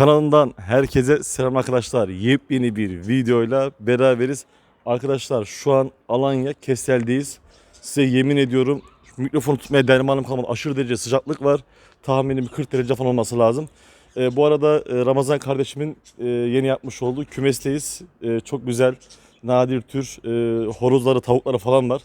Kanalından herkese selam arkadaşlar. Yepyeni bir videoyla beraberiz. Arkadaşlar şu an Alanya Kesel'deyiz. Size yemin ediyorum mikrofonu tutmaya dermanım kalmadı. Aşırı derece sıcaklık var. Tahminim 40 derece falan olması lazım. Ee, bu arada e, Ramazan kardeşimin e, yeni yapmış olduğu kümesteyiz. E, çok güzel, nadir tür e, horozları, tavukları falan var.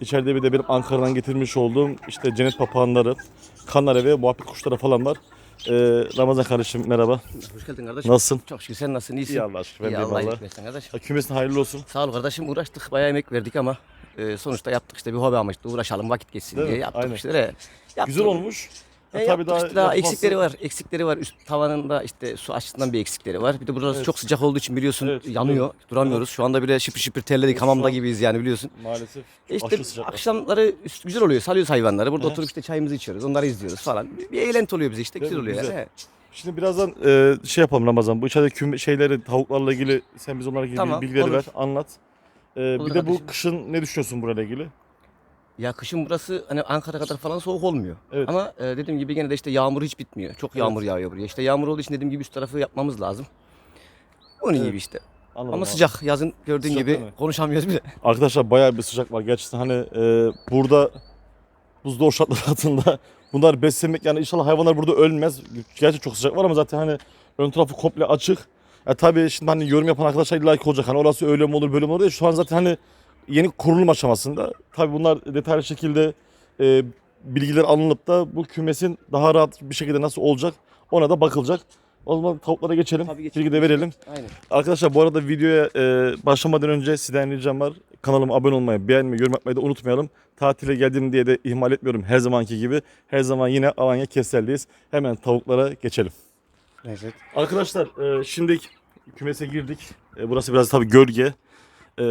İçeride bir de benim Ankara'dan getirmiş olduğum işte cennet papağanları, kanare ve muhabbet kuşları falan var. Ee, Ramazan kardeşim merhaba. Hoş geldin kardeşim. Nasılsın? Çok şükür sen nasılsın? İyisin. İyi Allah aşkına. Ben İyi de Allah iyilik versin kardeşim. Ha, Kümesin hayırlı olsun. Sağ ol kardeşim uğraştık bayağı emek verdik ama e, sonuçta yaptık işte bir hobi amaçlı uğraşalım vakit geçsin Değil diye mi? yaptık Aynen. işte. Yaptık. Güzel olmuş. E, Ha, yaptık işte daha yapması- eksikleri var. Eksikleri var. Üst tavanında işte su açısından bir eksikleri var. Bir de burası Evet. çok sıcak olduğu için biliyorsun Evet, yanıyor. biliyorum. Duramıyoruz. Şu anda bile şıpır şıpır terledik Evet, hamamda gibiyiz yani biliyorsun. Maalesef. E işte akşamları üst- güzel oluyor. Salıyoruz hayvanları. Burada Hı. oturup işte çayımızı içiyoruz. Onları izliyoruz falan. Bir, eğlenti oluyor bize işte. Güzel oluyor. Güzel. yani. Şimdi birazdan e, şey yapalım Ramazan. Bu içeride küme şeyleri tavuklarla ilgili sen biz onlarla ilgili Tamam, bilgileri olur. ver, anlat. E, bir de bu kışın ne düşünüyorsun burayla ilgili? Ya kışın burası hani Ankara kadar falan soğuk olmuyor. Evet. Ama e, dediğim gibi gene de işte yağmur hiç bitmiyor. Çok yağmur yağıyor buraya. İşte yağmur olduğu için dediğim gibi üst tarafı yapmamız lazım. Onun Evet. gibi işte. Anladım Ama abi. sıcak yazın gördüğün Sıcak gibi değil mi? konuşamıyoruz bile. Arkadaşlar bayağı bir sıcak var. Gerçekten hani e, burada buzlu şartlar altında bunlar beslemek yani inşallah hayvanlar burada ölmez. Gerçi çok sıcak var ama zaten hani ön tarafı komple açık. Ya tabii şimdi hani yorum yapan arkadaşlar illa ki olacak. Hani orası öyle mi olur böyle mi olur diye. Şu an zaten hani yeni kurulum aşamasında. Tabii bunlar detaylı şekilde e, bilgiler alınıp da bu kümesin daha rahat bir şekilde nasıl olacak ona da bakılacak. O zaman tavuklara geçelim. Tabii geçelim. Bilgi de verelim. Aynen. Arkadaşlar bu arada videoya e, başlamadan önce sizden ricam var. Kanalıma abone olmayı, beğenmeyi, yorum yapmayı da unutmayalım. Tatile geldim diye de ihmal etmiyorum her zamanki gibi. Her zaman yine Alanya Kesel'deyiz. Hemen tavuklara geçelim. Evet. Arkadaşlar e, şimdi kümese girdik. E, burası biraz tabii gölge. E,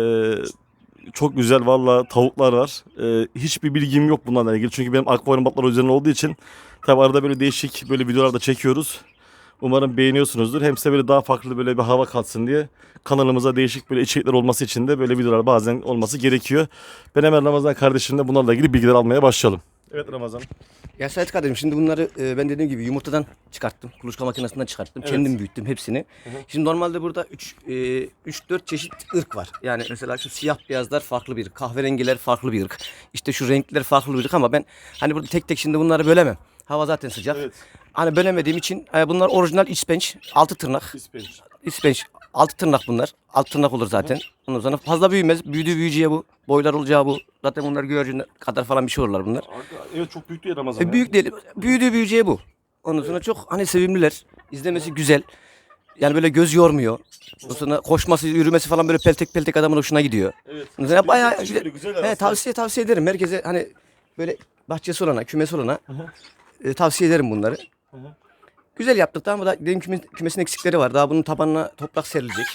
çok güzel valla tavuklar var. E, hiçbir bilgim yok bunlarla ilgili. Çünkü benim akvaryum batları üzerine olduğu için tabii arada böyle değişik böyle videolar da çekiyoruz. Umarım beğeniyorsunuzdur. Hem size böyle daha farklı böyle bir hava katsın diye kanalımıza değişik böyle içerikler olması için de böyle videolar bazen olması gerekiyor. Ben hemen Ramazan kardeşimle bunlarla ilgili bilgiler almaya başlayalım. Evet Ramazan. Ya Sait kardeşim şimdi bunları e, ben dediğim gibi yumurtadan çıkarttım. Kuluçka makinesinden çıkarttım. Evet. Kendim büyüttüm hepsini. hı. Şimdi normalde burada 3 3 4 çeşit ırk var. Yani mesela şu siyah beyazlar farklı bir ırk, kahverengiler farklı bir ırk. İşte şu renkler farklı bir ırk ama ben hani burada tek tek şimdi bunları bölemem. Hava zaten sıcak. Evet. Hani bölemediğim için e, bunlar orijinal ispenç, altı tırnak. İspenç. İspenç, altı tırnak bunlar. Altı tırnak olur zaten. Ondan sonra fazla büyümez. Büyüdüğü büyüyeceği bu. Boylar olacağı bu. Zaten bunlar güvercin kadar falan bir şey olurlar bunlar. Evet çok büyük değil Ramazan. E, büyük değil. Büyüdüğü büyüyeceği bu. Ondan sonra çok hani sevimliler. İzlemesi güzel. Yani böyle göz yormuyor. Ondan sonra koşması, yürümesi falan böyle peltek peltek adamın hoşuna gidiyor. Evet. Ondan sonra bayağı Küçük böyle güzel He, tavsiye tavsiye ederim. Herkese hani böyle bahçesi olana, kümesi olana e, tavsiye ederim bunları. hı. Güzel yaptık ama da dediğim küme, kümesin eksikleri var. Daha bunun tabanına toprak serilecek.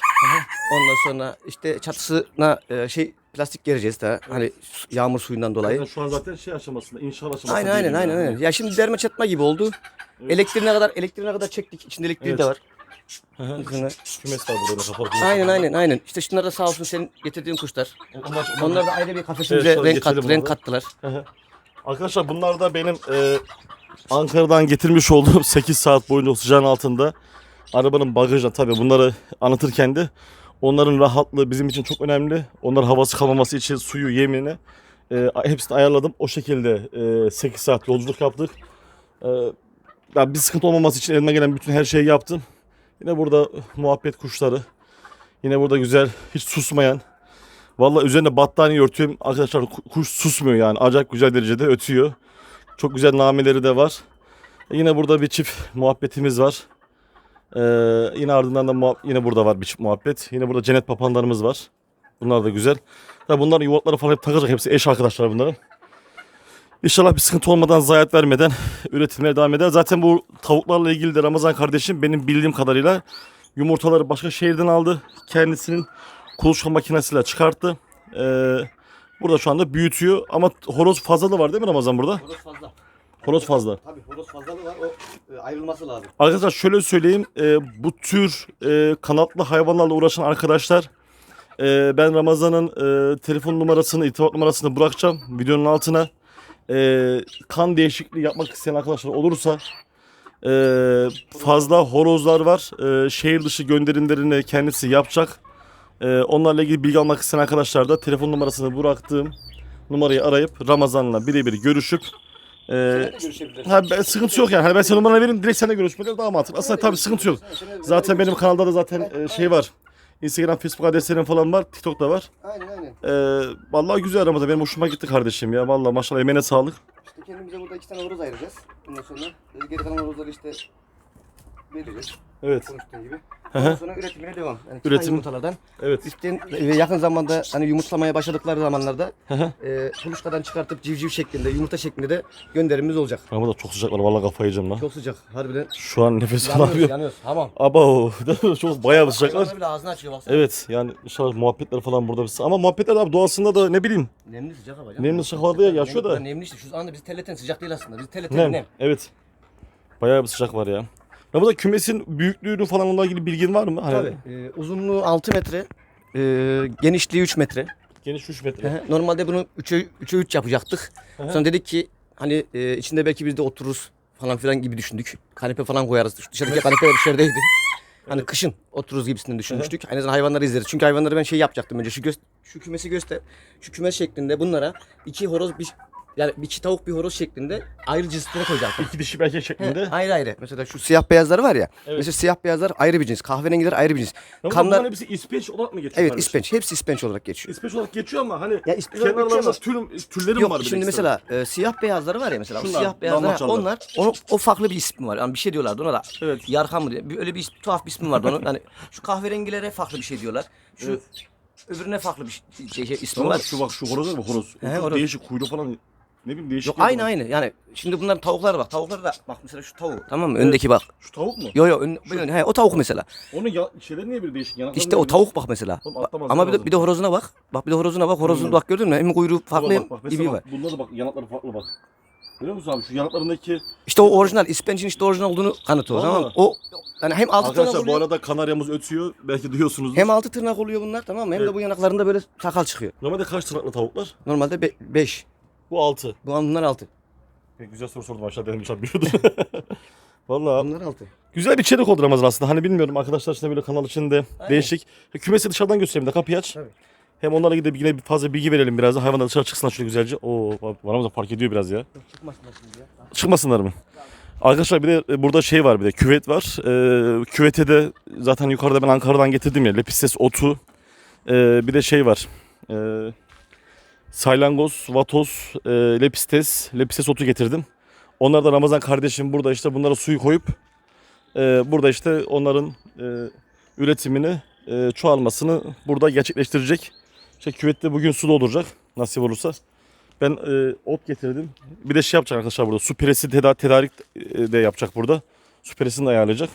Ondan sonra işte çatısına e, şey plastik gereceğiz daha. Hani su- yağmur suyundan dolayı. Zaten şu an zaten şey aşamasında, inşaat aşamasında. Aynen aynen diyelim aynen yani. aynen. Ya şimdi derme çatma gibi oldu. Evet. Elektriğine kadar elektriğine kadar çektik. İçinde elektriği Evet. de var. Hı hı. Kümes var burada kapalı. Aynen aynen aynen. İşte şunlar da sağ olsun senin getirdiğin kuşlar. Onlar, Onlar da ayrı bir kafesimize Evet, sonra renk, geçelim kat, renk orada. kattılar. Hı hı. Arkadaşlar bunlar da benim e, Ankara'dan getirmiş olduğum 8 saat boyunca sıcağın altında arabanın bagajına tabii bunları anlatırken de onların rahatlığı bizim için çok önemli. Onların havası kalmaması için suyu, yemini e, hepsini ayarladım. O şekilde e, 8 saat yolculuk yaptık. E, ya bir sıkıntı olmaması için elime gelen bütün her şeyi yaptım. Yine burada muhabbet kuşları. Yine burada güzel, hiç susmayan. Vallahi üzerine battaniye örtüyorum. Arkadaşlar ku- kuş susmuyor yani. Acayip güzel derecede ötüyor. Çok güzel nameleri de var. Yine burada bir çift muhabbetimiz var. Ee, yine ardından da yine burada var bir çift muhabbet. Yine burada cennet papanlarımız var. Bunlar da güzel. Tabii bunların yuvaları falan hep takacak. Hepsi eş arkadaşlar bunların. İnşallah bir sıkıntı olmadan zayiat vermeden üretilmeye devam eder. Zaten bu tavuklarla ilgili de Ramazan kardeşim benim bildiğim kadarıyla yumurtaları başka şehirden aldı. Kendisinin kuluçka makinesiyle çıkarttı. Ee, burada şu anda büyütüyor ama horoz fazla da var değil mi Ramazan burada? Horoz fazla. Horoz fazla. Tabii horoz fazlalığı var. O e, ayrılması lazım. Arkadaşlar şöyle söyleyeyim. e, bu tür e, kanatlı hayvanlarla uğraşan arkadaşlar e, ben Ramazan'ın e, telefon numarasını, irtibat numarasını bırakacağım videonun altına. E, kan değişikliği yapmak isteyen arkadaşlar olursa Ee, fazla horozlar var. Ee, şehir dışı gönderimlerini kendisi yapacak. Ee, onlarla ilgili bilgi almak isteyen arkadaşlar da telefon numarasını bıraktığım numarayı arayıp Ramazan'la birebir görüşüp e, ha, ben, sıkıntı yok yani. Hani ben senin numaranı vereyim direkt seninle görüşmeler daha mantıklı. Aslında tabii sıkıntı yok. Zaten benim kanalda da zaten e, şey var. Instagram, Facebook adreslerim falan var. TikTok da var. Aynen aynen. Ee, vallahi güzel Ramazan. Benim hoşuma gitti kardeşim ya. Vallahi maşallah emeğine sağlık. İşte kendimize burada iki tane horoz ayıracağız. Bundan sonra geri kalan horozları işte vereceğiz. Evet. Konuştuğum gibi. Hı Ondan hı. sonra üretimine devam. Yani Üretim. Üretim. yumurtalardan. Evet. İşte e, yakın zamanda hani yumurtlamaya başladıkları zamanlarda e, kuluçkadan çıkartıp civciv şeklinde, yumurta şeklinde de gönderimimiz olacak. Ramazan çok sıcak var. Vallahi kafayı yiyeceğim lan. Çok sıcak. Harbiden Şu an nefes yanıyoruz, alamıyorum. yanıyoruz. Tamam. Aba çok bayağı bir sıcak var. Hayvanlar bile ağzını açıyor baksana. Evet yani inşallah muhabbetler falan burada bir Ama muhabbetler abi doğasında da ne bileyim. Nemli sıcak hava. canım. Nemli sıcak havada ya, yaşıyor da. Nemli işte. Şu anda bizi terleten sıcak değil aslında. Bizi terleten Nem. nem. Evet. Bayağı bir sıcak var ya. Ramazan kümesin büyüklüğünü falan onunla ilgili bilgin var mı? Hani Tabii. E, uzunluğu 6 metre. E, genişliği 3 metre. Geniş 3 Hı metre. hı. Normalde bunu 3'e 3'e 3 yapacaktık. Hı hı. Sonra dedik ki hani e, içinde belki biz de otururuz falan filan gibi düşündük. Kanepe falan koyarız. Dışarıdaki kanepeler dışarıdaydı. Hani kışın otururuz gibisinden düşünmüştük. En azından hayvanları izleriz. Çünkü hayvanları ben şey yapacaktım önce. Şu göz, şu kümesi göster. Şu kümes şeklinde bunlara iki horoz bir yani iki tavuk bir horoz şeklinde ayrı cinslere koyacaktım. İki dişi belki şeklinde. He, ayrı ayrı. Mesela şu siyah beyazlar var ya. Evet. Mesela siyah beyazlar ayrı bir cins. Kahverengiler ayrı bir cins. Ramazan Kanlar bunların hepsi ispenç olarak mı geçiyor? evet kardeşim? ispenç. Hepsi ispenç olarak geçiyor. İspenç olarak geçiyor ama hani Ya ispenç kenarlarında tül, tüllerim Yok var. de şimdi ekstra. mesela e, siyah beyazları var ya mesela. Şunlar, siyah beyazlar onlar o, o farklı bir ismi var. Yani bir şey diyorlardı ona da. Evet. Yarkan mı diye. Bir- Öyle bir is- tuhaf bir ismi vardı onun. Yani şu kahverengilere farklı bir şey diyorlar. Şu öbürüne farklı bir şey, şey, şey, ismi Tamam, var. şu bak şu horoz var mı horoz? He, Çok horoz. Değişik kuyruğu falan. Ne bileyim değişik. Yok ya aynı bu. aynı. Yani şimdi bunların tavukları bak. Tavukları da bak mesela şu tavuğu tamam mı? Öndeki bak. Şu tavuk mu? Yo yo ön, ön- he, o tavuk mesela. Onun ya, şeyleri niye bir değişik? Yanakları İşte o bir- tavuk bak mesela. Oğlum ama bir de, bir de horozuna bak. Bak bir de horozuna bak. Horozun Hmm. bak gördün mü? Hem kuyruğu farklı hem ibi var. Bunda da bak yanakları farklı bak. Görüyor musun abi şu yanaklarındaki İşte o orijinal. İspencin işte orijinal olduğunu. Tamam mı? Vallahi. O yani hem altı tırnak Arkadaşlar bu oluyor. arada kanaryamız ötüyor. Belki duyuyorsunuz. Hem altı tırnak oluyor bunlar tamam mı? Hem Evet. de bu yanaklarında böyle sakal çıkıyor. Normalde kaç tırnaklı tavuklar? Normalde 5. Bu 6. Bu an bunlar 6. Güzel soru sordum aşağıda benim için biliyordum. Vallahi Bunlar 6. güzel bir içerik oldu Ramazan aslında. Hani bilmiyorum arkadaşlar için de böyle kanal içinde Aynen. değişik. Kümesi dışarıdan göstereyim de kapıyı aç. Tabii. Hem onlara gidip yine bir fazla bilgi verelim biraz da. Hayvanlar dışarı çıksınlar şöyle güzelce. Oo Ramazan fark ediyor biraz ya. Çıkmasınlar şimdi ya. Çıkmasınlar mı? Arkadaşlar bir de e, burada şey var bir de küvet var. Ee, küvete de zaten yukarıda ben Ankara'dan getirdim ya lepistes otu. Ee, bir de şey var. Ee, saylangoz, vatoz, e, lepistes, lepistes otu getirdim. Onlar da Ramazan kardeşim burada işte bunlara suyu koyup e, burada işte onların e, üretimini, e, çoğalmasını burada gerçekleştirecek. İşte küvette bugün su dolduracak nasip olursa. Ben e, ot getirdim. Bir de şey yapacak arkadaşlar burada. Su piresi teda- tedarik e, de yapacak burada. Su piresini de ayarlayacak.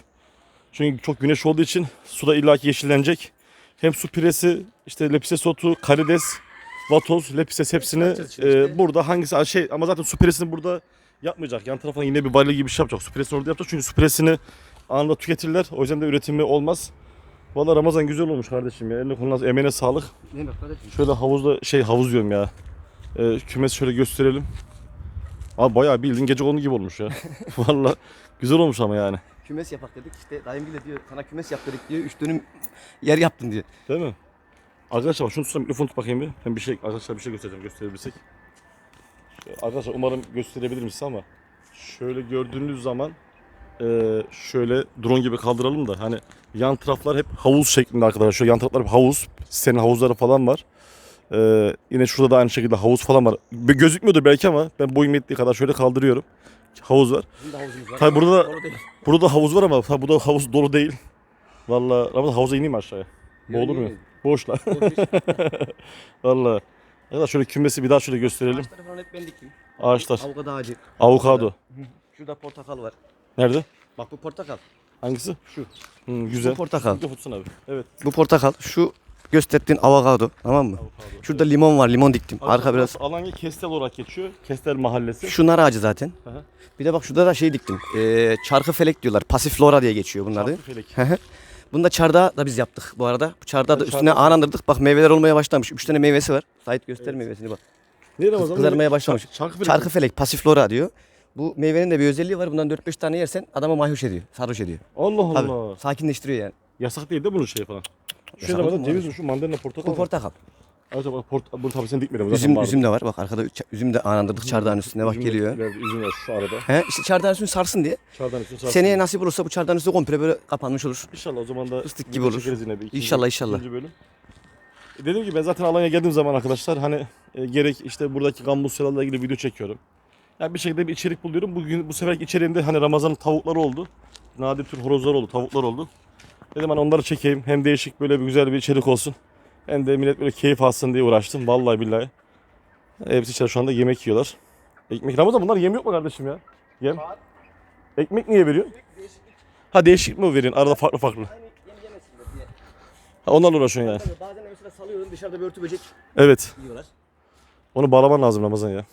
Çünkü çok güneş olduğu için suda illaki yeşillenecek. Hem su piresi, işte lepises otu, karides, vatoz, lepises hepsini e, burada hangisi şey ama zaten su piresini burada yapmayacak. Yan tarafına yine bir balya gibi bir şey yapacak. Su piresini orada yapacak. Çünkü su piresini anında tüketirler. O yüzden de üretimi olmaz. Vallahi Ramazan güzel olmuş kardeşim ya. Eline koluna emeğine sağlık. Ne kardeşim. Şöyle havuzda şey havuz diyorum ya. Ee, kümes şöyle gösterelim. Abi bayağı bildiğin gece konu gibi olmuş ya. Vallahi güzel olmuş ama yani. Kümes yapak dedik işte dayım bile diyor sana kümes yap dedik diyor. 3 dönüm yer yaptın diyor. Değil mi? Arkadaşlar şunu tutsam mikrofonu tut bakayım bir. Ben bir şey arkadaşlar bir şey göstereceğim gösterebilirsek. Arkadaşlar umarım gösterebilirim size ama şöyle gördüğünüz zaman e, şöyle drone gibi kaldıralım da hani yan taraflar hep havuz şeklinde arkadaşlar. Şu yan taraflar hep havuz. Senin havuzları falan var. E, yine şurada da aynı şekilde havuz falan var. Be- Gözükmüyordur belki ama ben boyum yettiği kadar şöyle kaldırıyorum. Havuz var. Var. Tabii burada da-. Burada da havuz var ama tabii bu da havuz dolu değil. Vallahi Ramazan havuza ineyim aşağıya? Boğulur mu? Boş lan. Vallahi. Ya şöyle kümesi bir daha şöyle gösterelim. Ağaçları falan hep ben diktim. Ağaçlar. Avokado ağacı. Avokado. Şurada portakal var. Nerede? Bak bu portakal. Hangisi? Şu. Hı, güzel. Bu portakal. Tutsana abi. Evet. Bu portakal. Şu gösterdiğin avokado. Tamam mı? Avokado. Şurada limon var. Limon diktim. Arka Arkadaşlar, biraz. Alanya Kestel olarak geçiyor. Kestel mahallesi. Şu nar ağacı zaten. Hı hı. Bir de bak şurada da şey diktim. Ee, çarkı felek diyorlar. Pasiflora diye geçiyor bunlar. Çarkı felek. Hı hı. Bunu da çardağı da biz yaptık bu arada. Bu çardağı da üstüne çardak. anandırdık. Bak meyveler olmaya başlamış. Üç tane meyvesi var. Sait göster meyvesini bak. Ne Ramazan? Kızarmaya başlamış. Çarkı felek. Çarkı felek pasiflora diyor. Bu meyvenin de bir özelliği var. Bundan 4-5 tane yersen adamı mayhoş ediyor. Sarhoş ediyor. Allah Tabii. Allah. Sakinleştiriyor yani. Yasak değil de bunun şey falan. Şu Yasak olur mu ceviz mi şu mandalina portakal Bu mı? portakal. Evet bak port bunu tabii sen dikmedin. zaten Üzüm, vardı. üzüm de var. Bak arkada ç- üzüm de anandırdık çardağın üstüne bak Üzüm de- geliyor. verdi, Üzüm var şu arada. He işte çardağın üstünü sarsın diye. Çağdan üstüne sarsın. Seneye nasip olursa bu çardağın üstü komple böyle kapanmış olur. İnşallah o zaman da Fıstık video gibi olur. çekeriz yine bir ikinci- İnşallah, inşallah. ikinci bölüm. E, Dediğim gibi ben zaten Alanya'ya geldiğim zaman arkadaşlar hani e, gerek işte buradaki gambusyalarla ilgili video çekiyorum. Yani bir şekilde bir içerik buluyorum. Bugün bu seferki içeriğimde hani Ramazan'ın tavukları oldu. Nadir tür horozlar oldu, tavuklar oldu. Dedim hani onları çekeyim. Hem değişik böyle bir güzel bir içerik olsun. Hem de millet böyle keyif alsın diye uğraştım. Vallahi billahi. Hepsi şu anda yemek yiyorlar. Ekmek Ramazan bunlar yem yok mu kardeşim ya? Yem. Ekmek niye veriyor? Ha değişik mi veriyorsun? Arada farklı farklı. Ha, onlarla uğraşıyorsun yani. Bazen mesela salıyorum dışarıda bir örtü böcek Evet. yiyorlar. Onu bağlaman lazım Ramazan ya.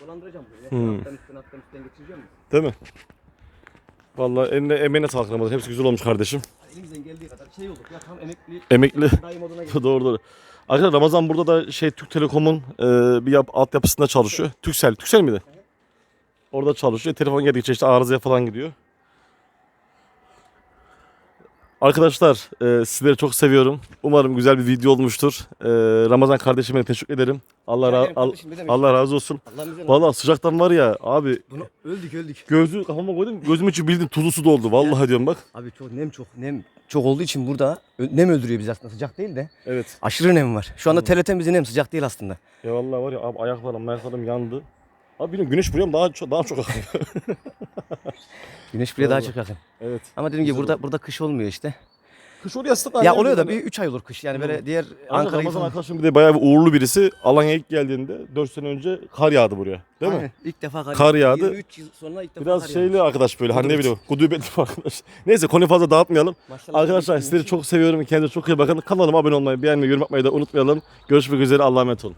Dolandıracağım böyle. Hmm. Alttan üstten alttan üstten getireceğim mi? Değil mi? Vallahi eline emeğine sağlık Ramazan. Hepsi güzel olmuş kardeşim. Elimizden geldiği kadar şey olduk ya tam emekli Emekli. dayı moduna geldik. doğru doğru. Arkadaşlar Ramazan burada da şey Türk Telekom'un e, bir yap, altyapısında çalışıyor. Türksel. Türksel miydi? Orada çalışıyor. Telefon geldikçe işte arızaya falan gidiyor. Arkadaşlar e, sizleri çok seviyorum. Umarım güzel bir video olmuştur. E, Ramazan kardeşime teşekkür ederim. Allah, ra- al- kardeşim, ne demek? Allah razı olsun. Vallahi sıcaktan var ya abi Bunu öldük öldük. gözü kafama koydum gözüm içi bildiğin tuzlu su doldu. Vallahi diyorum bak. Abi çok nem çok nem çok olduğu için burada ö- nem öldürüyor bizi aslında sıcak değil de Evet. aşırı nem var. Şu anda TRT bizi nem sıcak değil aslında. Ya vallahi var ya abi ayaklarım ayaklarım yandı. Abi benim güneş vuruyorum daha çok daha çok akıyor. Güneş buraya daha Vallahi. çok yakın. evet. Ama dediğim gibi Güzel burada burada kış olmuyor işte. Kış oluyor aslında. Ya oluyor da bir 3 ay olur kış. Yani böyle diğer Ankara Ramazan falan. arkadaşım bir de bayağı bir uğurlu birisi. Alanya'ya ilk geldiğinde 4 sene önce kar yağdı buraya. Değil mi? Aynen. İlk defa kar, Kar yağdı. 23 yıl sonra ilk defa Biraz kar şeyli yağmış. arkadaş böyle hani ne Gudubet. bileyim gudubetli bir arkadaş. Neyse konuyu fazla dağıtmayalım. Maşallah Arkadaşlar sizleri çok seviyorum. Kendinize çok iyi bakın. Kanalıma abone olmayı, beğenmeyi, yorum yapmayı da unutmayalım. Görüşmek üzere. Allah'a emanet olun.